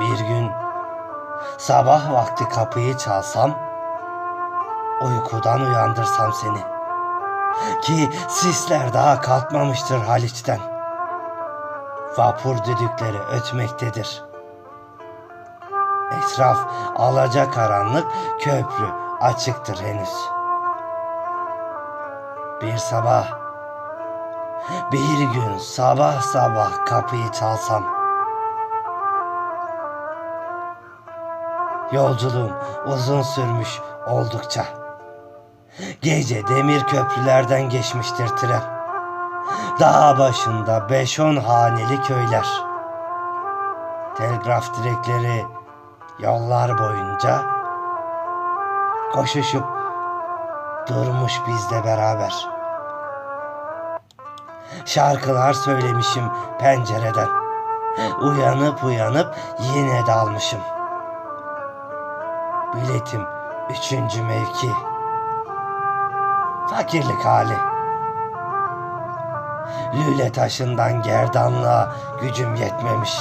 Bir gün sabah vakti kapıyı çalsam, uykudan uyandırsam seni. Ki sisler daha kalkmamıştır Haliç'ten. Vapur düdükleri ötmektedir. Etraf alaca karanlık, köprü açıktır henüz. Bir sabah, bir gün sabah sabah kapıyı çalsam, Yolculuğum uzun sürmüş oldukça. Gece demir köprülerden geçmiştir tren. Dağ başında beş on haneli köyler. Telgraf direkleri yollar boyunca koşuşup durmuş bizle beraber. Şarkılar söylemişim pencereden. Uyanıp uyanıp yine dalmışım. Biletim üçüncü mevki. Fakirlik hali. Lüle taşından gerdanlığa gücüm yetmemiş.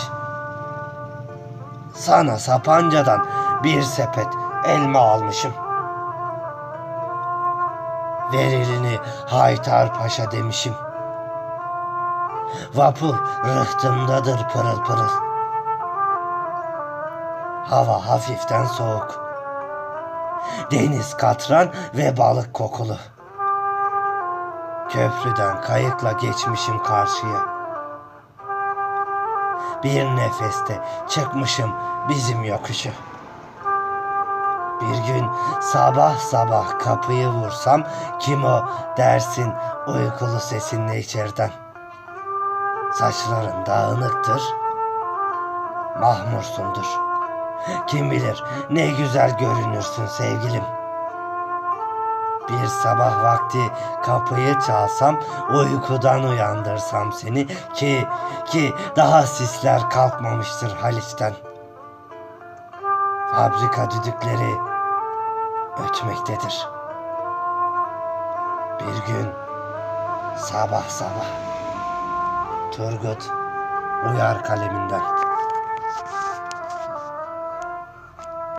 Sana sapancadan bir sepet elma almışım. Verilini Haytar Paşa demişim. Vapur rıhtımdadır pırıl pırıl. Hava hafiften soğuk. Deniz katran ve balık kokulu. Köprüden kayıkla geçmişim karşıya. Bir nefeste çıkmışım bizim yokuşu. Bir gün sabah sabah kapıyı vursam kim o dersin uykulu sesinle içeriden. Saçların dağınıktır, mahmursundur. Kim bilir ne güzel görünürsün sevgilim. Bir sabah vakti kapıyı çalsam, uykudan uyandırsam seni ki ki daha sisler kalkmamıştır Haliç'ten. Fabrika düdükleri ötmektedir. Bir gün sabah sabah Turgut uyar kaleminden.